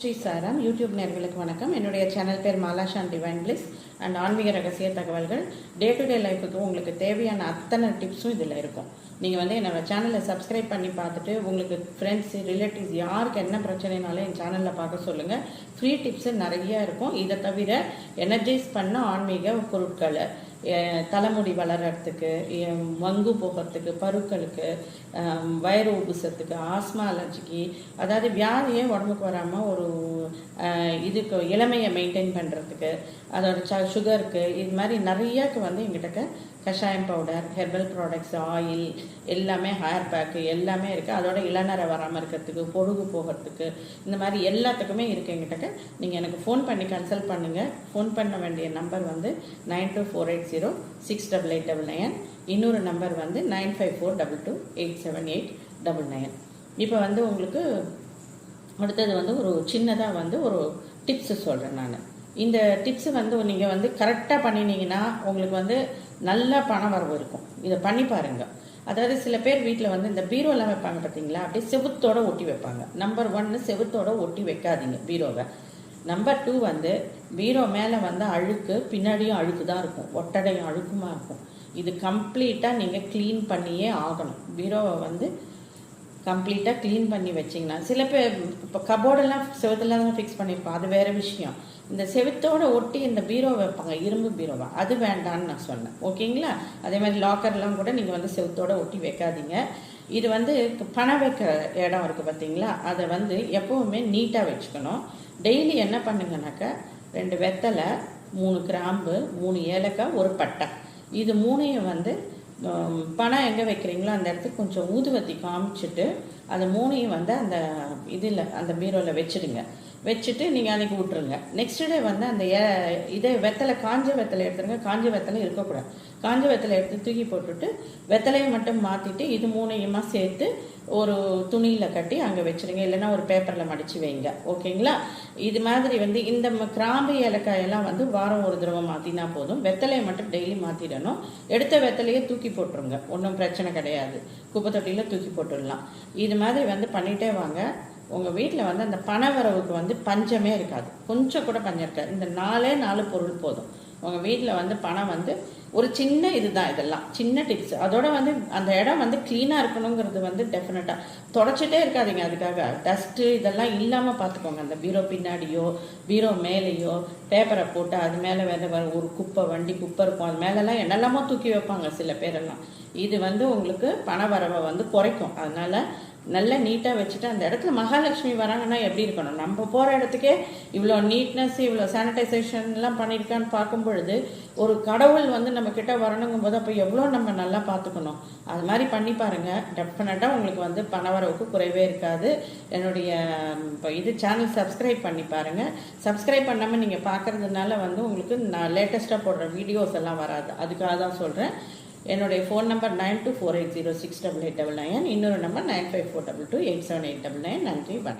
Sri Sairam. YouTube நேர்களுக்கு வணக்கம். என்னுடைய சேனல் பேர் மாலாஷான் டிவைன் பிளிஸ் அண்ட் ஆன்மீக ரகசிய தகவல்கள் டே டு டே லைஃபுக்கு உங்களுக்கு தேவையான அத்தனை டிப்ஸும் இதில் இருக்கும். நீங்கள் வந்து என்னோட சேனலை சப்ஸ்கிரைப் பண்ணி பார்த்துட்டு உங்களுக்கு ஃப்ரெண்ட்ஸ் ரிலேட்டிவ்ஸ் யாருக்கு என்ன பிரச்சனைனாலும் என் சேனலில் பார்க்க சொல்லுங்கள் ஃப்ரீ டிப்ஸு நிறைய இருக்கும். இதை தவிர எனர்ஜைஸ் பண்ண ஆன்மீக பொருட்களை தலைமுடி வளர்கிறதுக்கு மங்கு போகிறதுக்கு பருக்களுக்கு வயிறு உபுசத்துக்கு ஆஸ்மா அலர்ஜிக்கு அதாவது வியாதியே உடம்புக்கு வராமல் ஒரு இதுக்கு இளமையை மெயின்டைன் பண்ணுறதுக்கு அதோட ச சுகருக்கு இது மாதிரி நிறையாக்கு வந்து எங்கிட்ட கஷாயம் பவுடர் ஹெர்பல் ப்ராடக்ட்ஸ் ஆயில் எல்லாமே ஹேர் பேக்கு எல்லாமே இருக்குது அதோட இளநரை வராமல் இருக்கிறதுக்கு பொழுகு போகிறதுக்கு இந்த மாதிரி எல்லாத்துக்குமே இருக்குது எங்கிட்ட நீங்கள் எனக்கு ஃபோன் பண்ணி கன்சல்ட் பண்ணுங்கள் ஃபோன் பண்ண வேண்டிய நம்பர் வந்து nine two four eight zero six double eight double nine இன்னொரு நம்பர் வந்து nine five four double two eight seven eight double nine இப்போ வந்து உங்களுக்கு அடுத்தது வந்து ஒரு சின்னதாக வந்து ஒரு டிப்ஸு சொல்கிறேன் நான். இந்த டிப்ஸ் வந்து நீங்கள் வந்து கரெக்டாக பண்ணினீங்கன்னா உங்களுக்கு வந்து நல்ல பண வரவு இருக்கும். இதை பண்ணி பாருங்கள் அதாவது சில பேர் வீட்டில் வந்து இந்த பீரோலாம் வைப்பாங்க பார்த்தீங்களா அப்படியே செவுத்தோட ஒட்டி வைப்பாங்க. நம்பர் ஒன்று செவுத்தோட ஒட்டி வைக்காதீங்க பீரோவை. நம்பர் டூ வந்து பீரோ மேலே வந்து அழுக்கு பின்னாடியும் அழுக்கு தான் இருக்கும். ஒட்டடையும் அழுக்குமா இருக்கும். இது கம்ப்ளீட்டாக நீங்கள் க்ளீன் பண்ணியே ஆகணும். பீரோவை வந்து கம்ப்ளீட்டாக க்ளீன் பண்ணி வச்சிங்கன்னா சில பேர் இப்போ கபோர்டெல்லாம் செவத்தில் தான் ஃபிக்ஸ் பண்ணியிருப்போம் அது வேறு விஷயம். இந்த செவுத்தோட ஒட்டி இந்த பீரோ வைப்பாங்க இரும்பு பீரோவா? அது வேண்டான்னு நான் சொன்னேன். ஓகேங்களா? அதே மாதிரி லாக்கர்லாம் கூட நீங்கள் வந்து செவுத்தோட ஒட்டி வைக்காதீங்க. இது வந்து பணம் வைக்கிற இடம் இருக்குது பார்த்தீங்களா அதை வந்து எப்போவுமே நீட்டாக வச்சுக்கணும். டெய்லி என்ன பண்ணுங்கனாக்கா ரெண்டு வெத்தலை மூணு கிராம்பு மூணு ஏலக்காய் ஒரு பட்டை. இது மூணையும் வந்து பணம் எங்கே வைக்கிறீங்களோ அந்த இடத்துக்கு கொஞ்சம் ஊதுவத்தி காமிச்சிட்டு அது மூணையும் வந்து அந்த இதில் அந்த பீரோவில் வச்சிடுங்க. வச்சுட்டு நீங்கள் அன்றைக்கி விட்ருங்க நெக்ஸ்ட் டே வந்து அந்த ஏ- இதே வெத்தலை காஞ்ச வெத்தலை எடுத்துருங்க. காஞ்ச வெத்தலை இருக்கக்கூடாது. காஞ்ச வெத்தலை எடுத்து தூக்கி போட்டுட்டு வெத்தலையை மட்டும் மாற்றிட்டு இது மூணையுமா சேர்த்து ஒரு துணியில் கட்டி அங்கே வச்சிருங்க. இல்லைன்னா ஒரு பேப்பரில் மடித்து வைங்க. ஓகேங்களா? இது மாதிரி வந்து இந்த ம- கிராம்பு ஏலக்காயெல்லாம் வந்து வாரம் ஒரு தடவை மாற்றினா போதும். வெத்தலையை மட்டும் டெய்லி மாற்றிடணும் எடுத்த வெத்தலையே தூக்கி போட்டுருங்க. ஒன்றும் பிரச்சனை கிடையாது. குப்பை தொட்டியில் தூக்கி போட்டுடலாம். இது மாதிரி வந்து பண்ணிகிட்டே வாங்க. உங்கள் வீட்டில் வந்து அந்த பண வரவுக்கு வந்து பஞ்சமே இருக்காது. கொஞ்சம் கூட பஞ்சம் இருக்காது. இந்த நாலே நாலு பொருள் போதும். உங்கள் வீட்டில் வந்து பணம் வந்து ஒரு சின்ன இதுதான் இதெல்லாம். சின்ன டிப்ஸ் அதோட வந்து அந்த இடம் வந்து க்ளீனாக இருக்கணுங்கிறது வந்து டெஃபினட்டாக தொடச்சிட்டே இருக்காதீங்க அதுக்காக. டஸ்ட்டு இதெல்லாம் இல்லாமல் பார்த்துக்கோங்க அந்த பீரோ பின்னாடியோ பீரோ மேலேயோ பேப்பரை போட்டு அது மேலே வேற ஒரு குப்பை வண்டி குப்பை இருக்கும். அது மேலெல்லாம் என்னெல்லாமோ தூக்கி வைப்பாங்க சில பேரெல்லாம். இது வந்து உங்களுக்கு பண வரவை வந்து குறைக்கும். அதனால் நல்லா நீட்டாக வச்சுட்டு அந்த இடத்துல மகாலட்சுமி வராங்கன்னா எப்படி இருக்கணும்? நம்ம போகிற இடத்துக்கே இவ்வளோ நீட்னஸ் இவ்வளோ சானிடைசேஷன்லாம் பண்ணியிருக்கான்னு பார்க்கும் பொழுது ஒரு கடவுள் வந்து நம்ம கிட்ட வரணுங்கும் போது அப்போ எவ்வளோ நம்ம நல்லா பார்த்துக்கணும். அது மாதிரி பண்ணி பாருங்கள் டெஃபினட்டாக உங்களுக்கு வந்து பண வரவுக்கு குறைவே இருக்காது. என்னுடைய இப்போ இது சேனல் சப்ஸ்கிரைப் பண்ணி பாருங்கள் சப்ஸ்கிரைப் பண்ணாமல் நீங்கள் பார்க்கறதுனால வந்து உங்களுக்கு நான் லேட்டஸ்ட்டாக போடுற வீடியோஸ் எல்லாம் வராது. அதுக்காக தான் சொல்கிறேன் என்னுடைய phone number nine two four eight zero six double eight double nine இன்னொரு number nine five four double two eight seven eight double nine நன்றி வணக்கம்.